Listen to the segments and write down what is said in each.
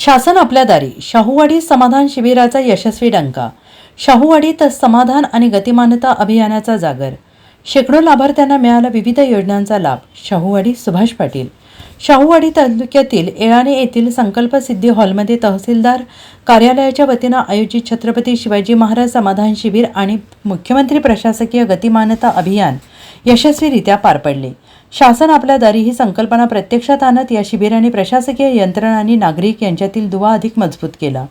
शासन आपल्या दारी. शाहूवाडी समाधान शिबिराचा यशस्वी डंका. शाहूवाडीत समाधान आणि गतिमानता अभियानाचा जागर. शेकडो लाभार्थ्यांना मिळाला विविध योजनांचा लाभ. शाहूवाडी सुभाष पाटील. शाहूवाडी तालुक्यातील एळाणे येथील संकल्प सिद्धी हॉलमध्ये तहसीलदार कार्यालयाच्या वतीनं आयोजित छत्रपती शिवाजी महाराज समाधान शिबिर आणि मुख्यमंत्री प्रशासकीय गतिमानता अभियान यशस्वीरित्या पार पडले. शासन आपल्या दारी ही संकल्पना प्रत्यक्षात आणत या शिबिराने प्रशासकीय यंत्रणा आणि नागरिक यांच्यातील दुवा अधिक मजबूत केला.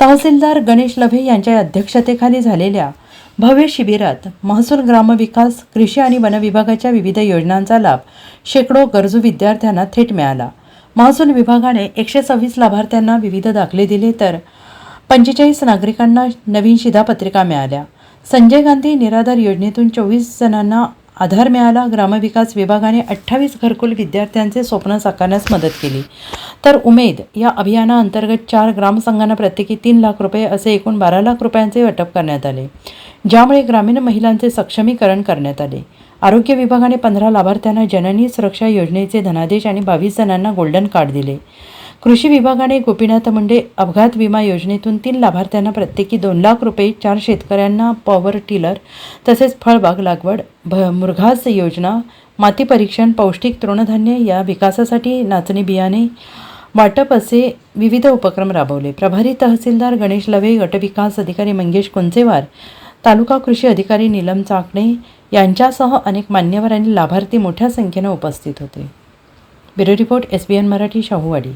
तहसीलदार गणेश लभे यांच्या अध्यक्षतेखाली झालेल्या भव्य शिबिरात महसूल ग्रामविकास कृषी आणि वन विभागाच्या विविध योजनांचा लाभ शेकडो गरजू विद्यार्थ्यांना थेट मिळाला. महसूल विभागाने एकशे सव्वीस लाभार्थ्यांना विविध दाखले दिले तर पंचेचाळीस नागरिकांना नवीन शिधापत्रिका मिळाल्या. संजय गांधी निराधार योजनेतून चोवीस जणांना आधार मिळाला ग्रामविकास विभागाने अठ्ठावीस घरकुल विद्यार्थ्यांचे स्वप्न साकारण्यास मदत केली. तर उमेद या अभियानाअंतर्गत चार ग्रामसंघांना प्रत्येकी तीन लाख रुपये असे एकूण बारा लाख रुपयांचे वाटप करण्यात आले. ज्यामुळे ग्रामीण महिलांचे सक्षमीकरण करण्यात आले. आरोग्य विभागाने पंधरा लाभार्थ्यांना जननी सुरक्षा योजनेचे धनादेश आणि बावीस जणांना गोल्डन कार्ड दिले. कृषी विभागाने गोपीनाथ मुंडे अपघात विमा योजनेतून तीन लाभार्थ्यांना प्रत्येकी दोन लाख रुपये चार शेतकऱ्यांना पॉवर टिलर तसेच फळबाग लागवड भ मुरघास योजना माती परीक्षण पौष्टिक तृणधान्य या विकासासाठी नाचणी बियाणे वाटप असे विविध उपक्रम राबवले. प्रभारी तहसीलदार गणेश लवे गटविकास अधिकारी मंगेश कुंचेवार तालुका कृषी अधिकारी नीलम चाकणे यांच्यासह अनेक मान्यवर आणि लाभार्थी मोठ्या संख्येनं उपस्थित होते. Bureau report S B N Marathi Shahuwadi.